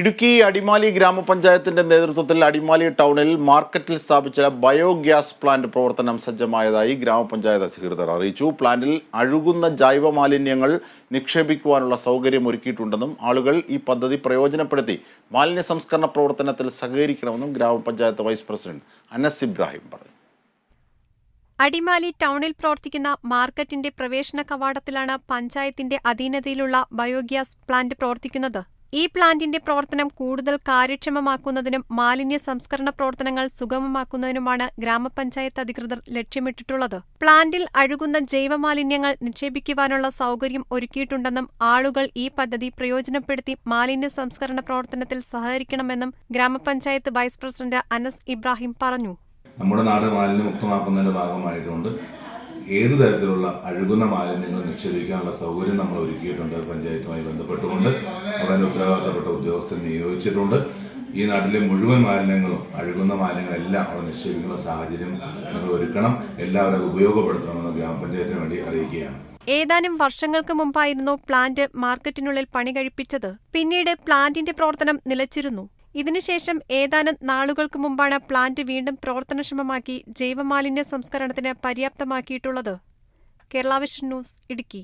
ഇടുക്കി അടിമാലി ഗ്രാമപഞ്ചായത്തിന്റെ നേതൃത്വത്തിൽ അടിമാലി ടൗണിൽ മാർക്കറ്റിൽ സ്ഥാപിച്ച ബയോഗ്യാസ് പ്ലാന്റ് പ്രവർത്തനം സജ്ജമായതായി ഗ്രാമപഞ്ചായത്ത് അധികൃതർ അറിയിച്ചു. പ്ലാന്റിൽ അഴുകുന്ന ജൈവ മാലിന്യങ്ങൾ നിക്ഷേപിക്കുവാനുള്ള സൗകര്യം ഒരുക്കിയിട്ടുണ്ടെന്നും ആളുകൾ ഈ പദ്ധതി പ്രയോജനപ്പെടുത്തി മാലിന്യ സംസ്കരണ പ്രവർത്തനത്തിൽ സഹകരിക്കണമെന്നും ഗ്രാമപഞ്ചായത്ത് വൈസ് പ്രസിഡന്റ് അനസ് ഇബ്രാഹിം പറഞ്ഞു. അടിമാലി ടൗണിൽ പ്രവർത്തിക്കുന്ന മാർക്കറ്റിന്റെ പ്രവേശന കവാടത്തിലാണ് പഞ്ചായത്തിന്റെ അധീനതയിലുള്ള ബയോഗ്യാസ് പ്ലാന്റ് പ്രവർത്തിക്കുന്നത്. ഈ പ്ലാന്റിന്റെ പ്രവർത്തനം കൂടുതൽ കാര്യക്ഷമമാക്കുന്നതിനും മാലിന്യ സംസ്കരണ പ്രവർത്തനങ്ങൾ സുഗമമാക്കുന്നതിനുമാണ് ഗ്രാമപഞ്ചായത്ത് അധികൃതർ ലക്ഷ്യമിട്ടിട്ടുള്ളത്. പ്ലാന്റിൽ അഴുകുന്ന ജൈവമാലിന്യങ്ങൾ നിക്ഷേപിക്കുവാനുള്ള സൗകര്യം ഒരുക്കിയിട്ടുണ്ടെന്നും ആളുകൾ ഈ പദ്ധതി പ്രയോജനപ്പെടുത്തി മാലിന്യ സംസ്കരണ പ്രവർത്തനത്തിൽ സഹകരിക്കണമെന്നും ഗ്രാമപഞ്ചായത്ത് വൈസ് പ്രസിഡന്റ് അനസ് ഇബ്രാഹിം പറഞ്ഞു. നമ്മുടെ നാട് മാലിന്യമുക്തമാക്കുന്നതിന്റെ ഭാഗമായതുകൊണ്ട് ഏത് തരത്തിലുള്ള അഴുകുന്ന മാലിന്യങ്ങൾ നിക്ഷേപിക്കാനുള്ള സൗകര്യം നമ്മൾ ഒരുക്കിയിട്ടുണ്ട് പഞ്ചായത്തുമായി ബന്ധപ്പെട്ടുകൊണ്ട്. അതിന്റെ ഉത്തരവാദിത്തപ്പെട്ട ഉദ്യോഗസ്ഥർ നിയോഗിച്ചിട്ടുണ്ട്. ഈ നാട്ടിലെ മുഴുവൻ മാലിന്യങ്ങളും അഴുകുന്ന മാലിന്യങ്ങളെല്ലാം അവിടെ നിക്ഷേപിക്കുന്ന സാഹചര്യം നിങ്ങൾ ഒരുക്കണം. എല്ലാവരും അത് ഉപയോഗപ്പെടുത്തണമെന്ന് ഗ്രാമപഞ്ചായത്തിന് വേണ്ടി അറിയിക്കുകയാണ്. ഏതാനും വർഷങ്ങൾക്ക് മുമ്പായിരുന്നു പ്ലാന്റ് മാർക്കറ്റിനുള്ളിൽ പണി കഴിപ്പിച്ചത്. പിന്നീട് പ്ലാന്റിന്റെ പ്രവർത്തനം നിലച്ചിരുന്നു. ഇതിനുശേഷം ഏതാനും നാളുകൾക്ക് മുമ്പാണ് പ്ലാന്റ് വീണ്ടും പ്രവർത്തനക്ഷമമാക്കി ജൈവമാലിന്യ സംസ്കരണത്തിന് പര്യാപ്തമാക്കിയിട്ടുള്ളത്. Kerala vision news Idukki.